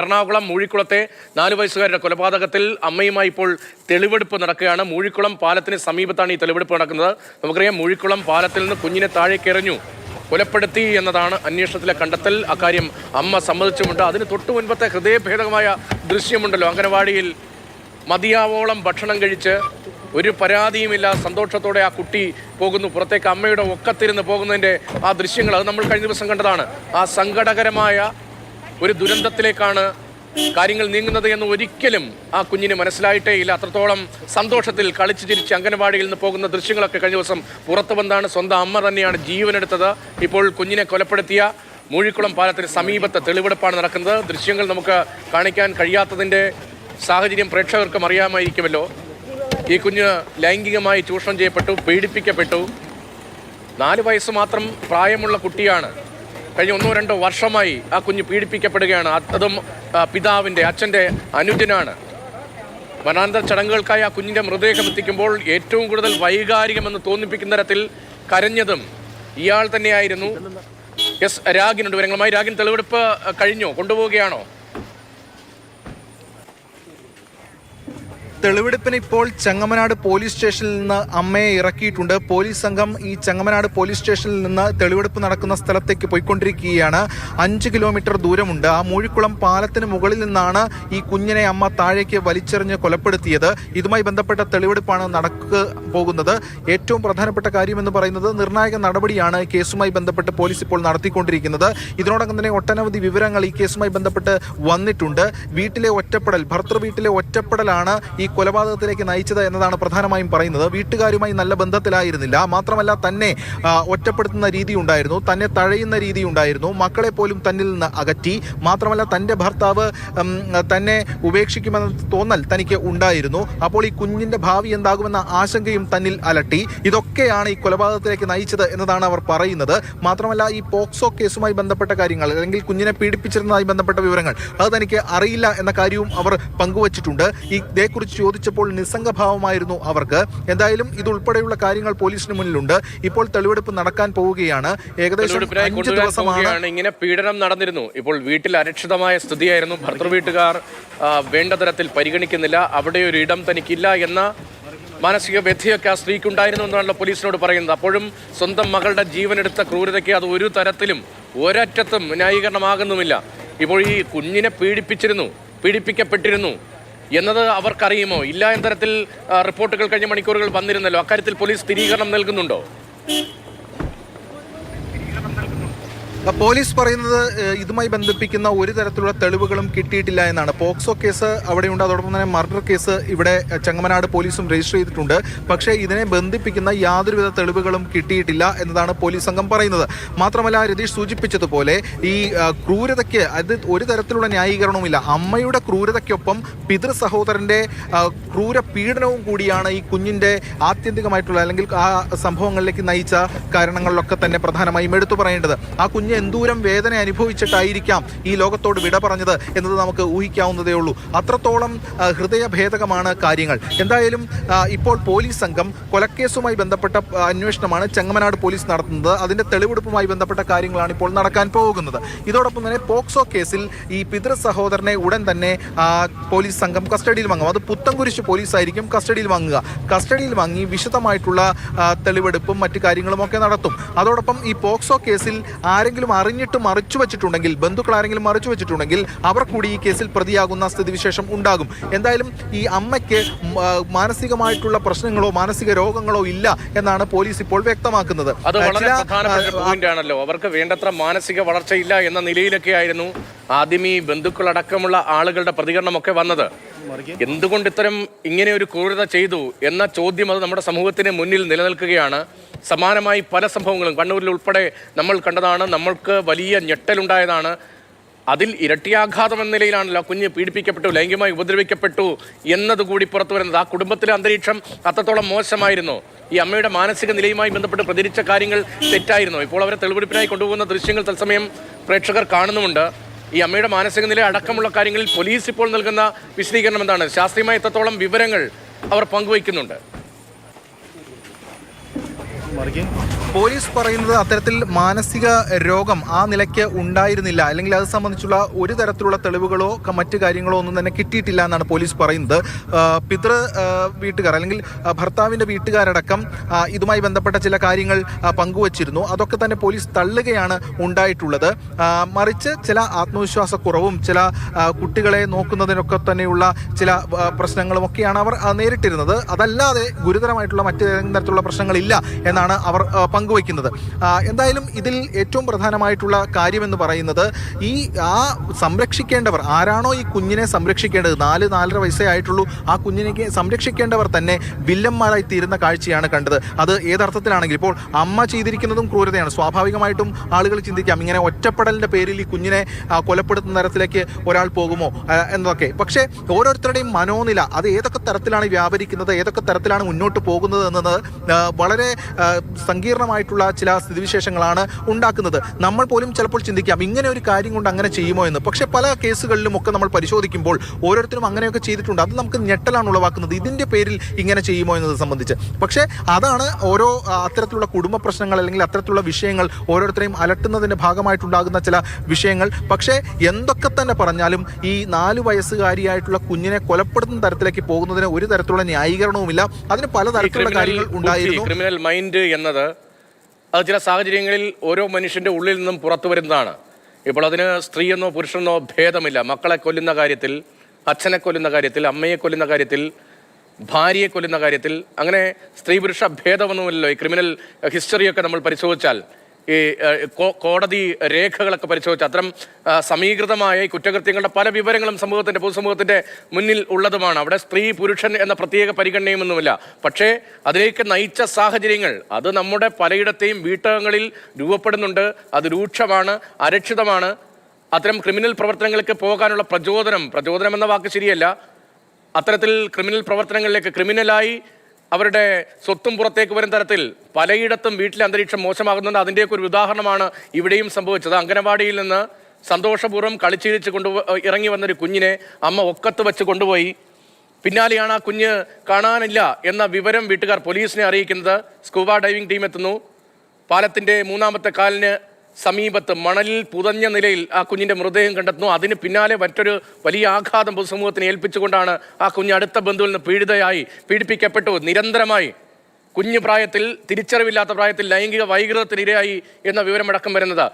എറണാകുളം മൂഴിക്കുളത്തെ നാലു വയസ്സുകാരുടെ കൊലപാതകത്തിൽ അമ്മയുമായി ഇപ്പോൾ തെളിവെടുപ്പ് നടക്കുകയാണ്. മൂഴിക്കുളം പാലത്തിന് സമീപത്താണ് ഈ തെളിവെടുപ്പ് നടക്കുന്നത്. നമുക്കറിയാം മൂഴിക്കുളം പാലത്തിൽ നിന്ന് കുഞ്ഞിനെ താഴേക്ക് എറിഞ്ഞു. കൊലപ്പെടുത്തി എന്നതാണ് അന്വേഷണത്തിലെ കണ്ടെത്തൽ. അക്കാര്യം അമ്മ സമ്മതിച്ചുമുണ്ട്. അതിന് തൊട്ടു മുൻപത്തെ ഹൃദയഭേദകമായ ദൃശ്യമുണ്ടല്ലോ. അംഗനവാടിയിൽ മതിയാവോളം ഭക്ഷണം കഴിച്ച് ഒരു പരാതിയുമില്ല. സന്തോഷത്തോടെ ആ കുട്ടി പോകുന്നു. പുറത്തേക്ക് അമ്മയുടെ ഒക്കത്തിരുന്ന് പോകുന്നതിന്റെ ആ ദൃശ്യങ്ങൾ അത് നമ്മൾ കഴിഞ്ഞ ദിവസം കണ്ടതാണ്. ആ സങ്കടകരമായ ഒരു ദുരന്തത്തിലേക്കാണ് കാര്യങ്ങൾ നീങ്ങുന്നത് എന്ന് ഒരിക്കലും ആ കുഞ്ഞിന് മനസ്സിലായിട്ടേ ഇല്ല. അത്രത്തോളം സന്തോഷത്തിൽ കളിച്ചു ചിരിച്ച് അംഗനവാടിയിൽ നിന്ന് പോകുന്ന ദൃശ്യങ്ങളൊക്കെ കഴിഞ്ഞ ദിവസം പുറത്തു വന്നാണ് സ്വന്തം അമ്മ തന്നെയാണ് ജീവനെടുത്തത് ഇപ്പോൾ കുഞ്ഞിനെ കൊലപ്പെടുത്തിയ മൂഴിക്കുളം പാലത്തിന് സമീപത്തെ തെളിവെടുപ്പാണ് നടക്കുന്നത്. ദൃശ്യങ്ങൾ നമുക്ക് കാണിക്കാൻ കഴിയാത്തതിന്റെ സാഹചര്യം പ്രേക്ഷകർക്കും അറിയാമായിരിക്കുമല്ലോ. ഈ കുഞ്ഞ് ലൈംഗികമായി ചൂഷണം ചെയ്യപ്പെട്ടു പീഡിപ്പിക്കപ്പെട്ടു. നാല് വയസ്സ് മാത്രം പ്രായമുള്ള കുട്ടിയാണ് കഴിഞ്ഞ ഒന്നോ രണ്ടോ വർഷമായി ആ കുഞ്ഞ് പീഡിപ്പിക്കപ്പെടുകയാണ്. അതും പിതാവിന്റെ അച്ഛന്റെ അനുജനാണ്. വനാന്തര ചടങ്ങുകൾക്കായി ആ കുഞ്ഞിന്റെ മൃതദേഹം എത്തിക്കുമ്പോൾ ഏറ്റവും കൂടുതൽ വൈകാരികമെന്ന് തോന്നിപ്പിക്കുന്ന തരത്തിൽ കരഞ്ഞതും ഇയാൾ തന്നെയായിരുന്നു. എസ് രാഗിനുണ്ട്. വിവരങ്ങളുമായി രാഗിൻ തെളിവെടുപ്പ് കഴിഞ്ഞോ? കൊണ്ടുപോവുകയാണോ? തെളിവെടുപ്പിന് ഇപ്പോൾ ചെങ്ങമനാട് പോലീസ് സ്റ്റേഷനിൽ നിന്ന് അമ്മയെ ഇറക്കിയിട്ടുണ്ട്. പോലീസ് സംഘം ഈ ചെങ്ങമനാട് പോലീസ് സ്റ്റേഷനിൽ നിന്ന് തെളിവെടുപ്പ് നടക്കുന്ന സ്ഥലത്തേക്ക് പോയിക്കൊണ്ടിരിക്കുകയാണ്. അഞ്ച് കിലോമീറ്റർ ദൂരമുണ്ട്. ആ മൂഴിക്കുളം പാലത്തിന് മുകളിൽ നിന്നാണ് ഈ കുഞ്ഞിനെ അമ്മ താഴേക്ക് വലിച്ചെറിഞ്ഞ് കൊലപ്പെടുത്തിയത്. ഇതുമായി ബന്ധപ്പെട്ട തെളിവെടുപ്പാണ് നടക്കുക പോകുന്നത്. ഏറ്റവും പ്രധാനപ്പെട്ട കാര്യം എന്ന് പറയുന്നത് നിർണായക നടപടിയാണ് കേസുമായി ബന്ധപ്പെട്ട് പോലീസ് ഇപ്പോൾ നടത്തിക്കൊണ്ടിരിക്കുന്നത്. ഇതിനോടകം തന്നെ ഒട്ടനവധി വിവരങ്ങൾ ഈ കേസുമായി ബന്ധപ്പെട്ട് വന്നിട്ടുണ്ട്. വീട്ടിലെ ഒറ്റപ്പെടൽ ഭർത്തൃ വീട്ടിലെ ഒറ്റപ്പെടലാണ് ഈ കൊലപാതകത്തിലേക്ക് നയിച്ചത് എന്നതാണ് പ്രധാനമായും പറയുന്നത്. വീട്ടുകാരുമായി നല്ല ബന്ധത്തിലായിരുന്നില്ല. മാത്രമല്ല തന്നെ ഒറ്റപ്പെടുത്തുന്ന രീതി ഉണ്ടായിരുന്നു. തന്നെ തഴയുന്ന രീതി ഉണ്ടായിരുന്നു. മക്കളെ പോലും തന്നിൽ നിന്ന് അകറ്റി. മാത്രമല്ല തന്റെ ഭർത്താവ് തന്നെ ഉപേക്ഷിക്കുമെന്ന തോന്നൽ തനിക്ക് ഉണ്ടായിരുന്നു. അപ്പോൾ ഈ കുഞ്ഞിന്റെ ഭാവി എന്താകുമെന്ന ആശങ്കയും തന്നിൽ അലട്ടി. ഇതൊക്കെയാണ് ഈ കൊലപാതകത്തിലേക്ക് നയിച്ചത് എന്നതാണ് അവർ പറയുന്നത്. മാത്രമല്ല ഈ പോക്സോ കേസുമായി ബന്ധപ്പെട്ട കാര്യങ്ങൾ അല്ലെങ്കിൽ കുഞ്ഞിനെ പീഡിപ്പിച്ചിരുന്നതായി ബന്ധപ്പെട്ട വിവരങ്ങൾ അത് തനിക്ക് അറിയില്ല എന്ന കാര്യവും അവർ പങ്കുവച്ചിട്ടുണ്ട്. ഇതേക്കുറിച്ച് ചോദിച്ചപ്പോൾ നിസ്സംഗഭാവമായിരുന്നു അവർക്ക്. എന്തായാലും ഇതുൾപ്പെടെയുള്ള കാര്യങ്ങൾ പോലീസിന് മുന്നിലുണ്ട്. ഇപ്പോൾ തെളിവെടുപ്പ് നടക്കാൻ പോവുകയാണ്. ഏകദേശം അഞ്ച് ദിവസമാണ്. ഇങ്ങനെ പീഡനം നടന്നിരുന്നു. ഇപ്പോൾ വീട്ടിൽ അരക്ഷിതമായ സ്ഥിതിയായിരുന്നു. ഭർത്തൃ വീട്ടുകാർ വേണ്ട തരത്തിൽ പരിഗണിക്കുന്നില്ല. അവിടെ ഒരു ഇടം തനിക്കില്ല എന്ന മാനസിക വ്യഥയൊക്കെ ആ സ്ത്രീക്കുണ്ടായിരുന്നു എന്നാണല്ലോ പോലീസിനോട് പറയുന്നത്. അപ്പോഴും സ്വന്തം മകളുടെ ജീവനെടുത്ത ക്രൂരതയ്ക്ക് അത് ഒരു തരത്തിലും ഒരറ്റത്തും ന്യായീകരണമാകുന്നുമില്ല. ഇപ്പോൾ ഈ കുഞ്ഞിനെ പീഡിപ്പിച്ചിരുന്നു പീഡിപ്പിക്കപ്പെട്ടിരുന്നു. എന്നത് അവർക്കറിയുമോ? ഇല്ല എന്ന തരത്തിൽ റിപ്പോർട്ടുകൾ കഴിഞ്ഞ മണിക്കൂറുകൾ വന്നിരുന്നല്ലോ. അക്കാര്യത്തിൽ പോലീസ് സ്ഥിരീകരണം നൽകുന്നുണ്ടോ? പോലീസ് പറയുന്നത് ഇതുമായി ബന്ധിപ്പിക്കുന്ന ഒരു തരത്തിലുള്ള തെളിവുകളും കിട്ടിയിട്ടില്ല എന്നാണ്. പോക്സോ കേസ് അവിടെയുണ്ട്. അതോടൊപ്പം തന്നെ മർഡർ കേസ് ഇവിടെ ചെങ്ങമനാട് പോലീസും രജിസ്റ്റർ ചെയ്തിട്ടുണ്ട്. പക്ഷേ ഇതിനെ ബന്ധിപ്പിക്കുന്ന യാതൊരുവിധ തെളിവുകളും കിട്ടിയിട്ടില്ല എന്നതാണ് പോലീസ് സംഘം പറയുന്നത്. മാത്രമല്ല രതീഷ് സൂചിപ്പിച്ചതുപോലെ ഈ ക്രൂരതയ്ക്ക് അത് ഒരു തരത്തിലുള്ള ന്യായീകരണവുമില്ല. അമ്മയുടെ ക്രൂരതയ്ക്കൊപ്പം പിതൃ സഹോദരന്റെ ക്രൂര പീഡനവും കൂടിയാണ് ഈ കുഞ്ഞിന്റെ ആത്യന്തികമായിട്ടുള്ള അല്ലെങ്കിൽ ആ സംഭവങ്ങളിലേക്ക് നയിച്ച കാരണങ്ങളിലൊക്കെ തന്നെ പ്രധാനമായും എടുത്തു പറയേണ്ടത്. ആ കുഞ്ഞ് എന്തൂരം വേദന അനുഭവിച്ചിട്ടായിരിക്കാം ഈ ലോകത്തോട് വിട പറഞ്ഞത് എന്നത് നമുക്ക് ഊഹിക്കാവുന്നതേ ഉള്ളൂ. അത്രത്തോളം ഹൃദയഭേദകമാണ് കാര്യങ്ങൾ. എന്തായാലും ഇപ്പോൾ പോലീസ് സംഘം കൊലക്കേസുമായി ബന്ധപ്പെട്ട അന്വേഷണമാണ് ചെങ്ങമനാട് പോലീസ് നടത്തുന്നത്. അതിന്റെ തെളിവെടുപ്പുമായി ബന്ധപ്പെട്ട കാര്യങ്ങളാണ് ഇപ്പോൾ നടക്കാൻ പോകുന്നത്. ഇതോടൊപ്പം തന്നെ പോക്സോ കേസിൽ ഈ പിതൃ സഹോദരനെ ഉടൻ തന്നെ പോലീസ് സംഘം കസ്റ്റഡിയിൽ വാങ്ങും. അത് പുത്തൻകുരിശ് പോലീസ് ആയിരിക്കും കസ്റ്റഡിയിൽ വാങ്ങുക. കസ്റ്റഡിയിൽ വാങ്ങി വിശദമായിട്ടുള്ള തെളിവെടുപ്പും മറ്റു കാര്യങ്ങളും ഒക്കെ നടത്തും. അതോടൊപ്പം ഈ പോക്സോ കേസിൽ ആരെങ്കിലും അറിഞ്ഞിട്ട് മറിച്ചു വെച്ചിട്ടുണ്ടെങ്കിൽ ബന്ധുക്കൾ ആരെങ്കിലും മറിച്ചു വെച്ചിട്ടുണ്ടെങ്കിൽ അവർ കൂടി ഈ കേസിൽ പ്രതിയാകുന്ന സ്ഥിതിവിശേഷം ഉണ്ടാകും. എന്തായാലും ഈ അമ്മയ്ക്ക് മാനസികമായിട്ടുള്ള പ്രശ്നങ്ങളോ മാനസിക രോഗങ്ങളോ ഇല്ല എന്നാണ് പോലീസ് ഇപ്പോൾ വ്യക്തമാക്കുന്നത്. അത് വളരെ പ്രധാനപ്പെട്ട അവർക്ക് വേണ്ടത്ര മാനസിക വളർച്ചയില്ല എന്ന നിലയിലൊക്കെ ആയിരുന്നു ആദ്യം ഈ ബന്ധുക്കളടക്കമുള്ള ആളുകളുടെ പ്രതികരണമൊക്കെ വന്നത്. എന്തുകൊണ്ട് ഇത്തരം ഇങ്ങനെ ഒരു ക്രൂരത ചെയ്തു എന്ന ചോദ്യം അത് നമ്മുടെ സമൂഹത്തിന് മുന്നിൽ നിലനിൽക്കുകയാണ്. സമാനമായി പല സംഭവങ്ങളും കണ്ണൂരിൽ ഉൾപ്പെടെ നമ്മൾ കണ്ടതാണ്. നമ്മൾക്ക് വലിയ ഞെട്ടലുണ്ടായതാണ്. അതിൽ ഇരട്ടിയാഘാതം എന്ന നിലയിലാണല്ലോ കുഞ്ഞ് പീഡിപ്പിക്കപ്പെട്ടു ലൈംഗികമായി ഉപദ്രവിക്കപ്പെട്ടു എന്നതുകൂടി പുറത്തു വരുന്നത്. ആ കുടുംബത്തിലെ അന്തരീക്ഷം അത്രത്തോളം മോശമായിരുന്നു. ഈ അമ്മയുടെ മാനസിക നിലയുമായി ബന്ധപ്പെട്ട് പ്രതികരിച്ച കാര്യങ്ങൾ തെറ്റായിരുന്നു. ഇപ്പോൾ അവരെ തെളിവെടുപ്പിനായി കൊണ്ടുപോകുന്ന ദൃശ്യങ്ങൾ തത്സമയം പ്രേക്ഷകർ കാണുന്നുമുണ്ട്. ഈ അമ്മയുടെ മാനസിക നില അടക്കമുള്ള കാര്യങ്ങളിൽ പോലീസ് ഇപ്പോൾ നൽകുന്ന വിശദീകരണം എന്താണ്? ശാസ്ത്രീയമായ എത്രത്തോളം വിവരങ്ങൾ അവർ പങ്കുവയ്ക്കുന്നുണ്ട്? പോലീസ് പറയുന്നത് അത്തരത്തിൽ മാനസിക രോഗം ആ നിലയ്ക്ക് ഉണ്ടായിരുന്നില്ല. അല്ലെങ്കിൽ അത് സംബന്ധിച്ചുള്ള ഒരു തരത്തിലുള്ള തെളിവുകളോ മറ്റ് കാര്യങ്ങളോ ഒന്നും തന്നെ കിട്ടിയിട്ടില്ല എന്നാണ് പോലീസ് പറയുന്നത്. പിതൃ വീട്ടുകാർ അല്ലെങ്കിൽ ഭർത്താവിന്റെ വീട്ടുകാരടക്കം ഇതുമായി ബന്ധപ്പെട്ട ചില കാര്യങ്ങൾ പങ്കുവച്ചിരുന്നു. അതൊക്കെ തന്നെ പോലീസ് തള്ളുകയാണ് ഉണ്ടായിട്ടുള്ളത്. മറിച്ച് ചില ആത്മവിശ്വാസക്കുറവും ചില കുട്ടികളെ നോക്കുന്നതിനൊക്കെ തന്നെയുള്ള ചില പ്രശ്നങ്ങളും ഒക്കെയാണ് അവർ നേരിട്ടിരുന്നത്. അതല്ലാതെ ഗുരുതരമായിട്ടുള്ള മറ്റ് തരത്തിലുള്ള പ്രശ്നങ്ങളില്ല എന്നാണ് അവർ ആ, പങ്കുവയ്ക്കുന്നത്. എന്തായാലും ഇതിൽ ഏറ്റവും പ്രധാനമായിട്ടുള്ള കാര്യമെന്ന് പറയുന്നത് ഈ ആ സംരക്ഷിക്കേണ്ടവർ ആരാണോ ഈ കുഞ്ഞിനെ സംരക്ഷിക്കേണ്ടത് നാല് നാലര വയസ്സേ ആയിട്ടുള്ളൂ ആ കുഞ്ഞിനെ സംരക്ഷിക്കേണ്ടവർ തന്നെ വില്ലന്മാരായി തീരുന്ന കാഴ്ചയാണ് കണ്ടത്. അത് ഏതർത്ഥത്തിലാണെങ്കിൽ ഇപ്പോൾ അമ്മ ചെയ്തിരിക്കുന്നതും ക്രൂരതയാണ്. സ്വാഭാവികമായിട്ടും ആളുകൾ ചിന്തിക്കാം ഇങ്ങനെ ഒറ്റപ്പെടലിന്റെ പേരിൽ ഈ കുഞ്ഞിനെ കൊലപ്പെടുത്തുന്ന തരത്തിലേക്ക് ഒരാൾ പോകുമോ എന്നൊക്കെ പക്ഷേ ഓരോരുത്തരുടെയും മനോനില അത് ഏതൊക്കെ തരത്തിലാണ് വ്യാപരിക്കുന്നത് ഏതൊക്കെ തരത്തിലാണ് മുന്നോട്ട് പോകുന്നത് എന്നത് വളരെ സങ്കീർണമായിട്ടുള്ള ചില സ്ഥിതിവിശേഷങ്ങളാണ് ഉണ്ടാക്കുന്നത്. നമ്മൾ പോലും ചിലപ്പോൾ ചിന്തിക്കാം ഇങ്ങനെ ഒരു കാര്യം കൊണ്ട് അങ്ങനെ ചെയ്യുമോ എന്ന്. പക്ഷെ പല കേസുകളിലും ഒക്കെ നമ്മൾ പരിശോധിക്കുമ്പോൾ ഓരോരുത്തരും അങ്ങനെയൊക്കെ ചെയ്തിട്ടുണ്ട്. അത് നമുക്ക് ഞെട്ടലാണ് ഉളവാക്കുന്നത്. ഇതിന്റെ പേരിൽ ഇങ്ങനെ ചെയ്യുമോ എന്നത് സംബന്ധിച്ച്. പക്ഷേ അതാണ് ഓരോ അത്തരത്തിലുള്ള കുടുംബ പ്രശ്നങ്ങൾ അല്ലെങ്കിൽ അത്തരത്തിലുള്ള വിഷയങ്ങൾ ഓരോരുത്തരെയും അലട്ടുന്നതിന്റെ ഭാഗമായിട്ടുണ്ടാകുന്ന ചില വിഷയങ്ങൾ. പക്ഷേ എന്തൊക്കെ തന്നെ പറഞ്ഞാലും ഈ നാല് വയസ്സുകാരിയായിട്ടുള്ള കുഞ്ഞിനെ കൊലപ്പെടുത്തുന്ന തരത്തിലേക്ക് പോകുന്നതിന് ഒരു തരത്തിലുള്ള ന്യായീകരണവുമില്ല. അതിന് പല തരത്തിലുള്ള കാര്യങ്ങൾ ഉണ്ടായിരുന്നു. ക്രിമിനൽ മൈൻഡ് എന്നത് അത് ചില സാഹചര്യങ്ങളിൽ ഓരോ മനുഷ്യന്റെ ഉള്ളിൽ നിന്നും പുറത്തു വരുന്നതാണ്. ഇപ്പോൾ അതിന് സ്ത്രീയെന്നോ പുരുഷനെന്നോ ഭേദമില്ല. മക്കളെ കൊല്ലുന്ന കാര്യത്തിൽ അച്ഛനെ കൊല്ലുന്ന കാര്യത്തിൽ അമ്മയെ കൊല്ലുന്ന കാര്യത്തിൽ ഭാര്യയെ കൊല്ലുന്ന കാര്യത്തിൽ അങ്ങനെ സ്ത്രീ പുരുഷ ഭേദമൊന്നുമില്ലല്ലോ. ഈ ക്രിമിനൽ ഹിസ്റ്ററിയൊക്കെ നമ്മൾ പരിശോധിച്ചാൽ ഈ കോടതി രേഖകളൊക്കെ പരിശോധിച്ച് അത്തരം സമീകൃതമായ ഈ കുറ്റകൃത്യങ്ങളുടെ പല വിവരങ്ങളും സമൂഹത്തിന്റെ പൊതുസമൂഹത്തിന്റെ മുന്നിൽ ഉള്ളതുമാണ്. അവിടെ സ്ത്രീ പുരുഷൻ എന്ന പ്രത്യേക പരിഗണനയൊന്നുമില്ല പക്ഷേ അതിലേക്ക് നയിച്ച സാഹചര്യങ്ങൾ അത് നമ്മുടെ പലയിടത്തെയും വീട്ടകങ്ങളിൽ രൂപപ്പെടുന്നുണ്ട്. അത് രൂക്ഷമാണ് അരക്ഷിതമാണ്. അത്തരം ക്രിമിനൽ പ്രവർത്തനങ്ങൾക്ക് പോകാനുള്ള പ്രചോദനം പ്രചോദനം എന്ന വാക്ക് ശരിയല്ല. അത്തരത്തിൽ ക്രിമിനൽ പ്രവർത്തനങ്ങളിലേക്ക് ക്രിമിനലായി അവരുടെ സ്വത്തും പുറത്തേക്ക് വരും തരത്തിൽ പലയിടത്തും വീട്ടിലെ അന്തരീക്ഷം മോശമാകുന്നുണ്ട്. അതിന്റെയൊക്കെ ഒരു ഉദാഹരണമാണ് ഇവിടെയും സംഭവിച്ചത്. അംഗനവാടിയിൽ നിന്ന് സന്തോഷപൂർവം കളിച്ചിരിച്ച് കൊണ്ടു ഇറങ്ങി വന്നൊരു കുഞ്ഞിനെ അമ്മ ഒക്കത്ത് വെച്ച് കൊണ്ടുപോയി. പിന്നാലെയാണ് ആ കുഞ്ഞ് കാണാനില്ല എന്ന വിവരം വീട്ടുകാർ പോലീസിനെ അറിയിക്കുന്നത്. സ്കൂബ ഡൈവിംഗ് ടീം എത്തുന്നു. പാലത്തിന്റെ മൂന്നാമത്തെ കാലിന് സമീപത്ത് മണലിൽ പുതഞ്ഞ നിലയിൽ ആ കുഞ്ഞിന്റെ മൃതദേഹം കണ്ടെത്തുന്നു. അതിന് പിന്നാലെ മറ്റൊരു വലിയ ആഘാതം പൊതുസമൂഹത്തിന് ഏൽപ്പിച്ചുകൊണ്ടാണ് ആ കുഞ്ഞ് അടുത്ത ബന്ധുവിൽ നിന്ന് പീഡിതയായി പീഡിപ്പിക്കപ്പെട്ടു. നിരന്തരമായി കുഞ്ഞു പ്രായത്തിൽ തിരിച്ചറിവില്ലാത്ത പ്രായത്തിൽ ലൈംഗിക വൈകൃതത്തിനിരയായി എന്ന വിവരമടക്കം വരുന്നത്.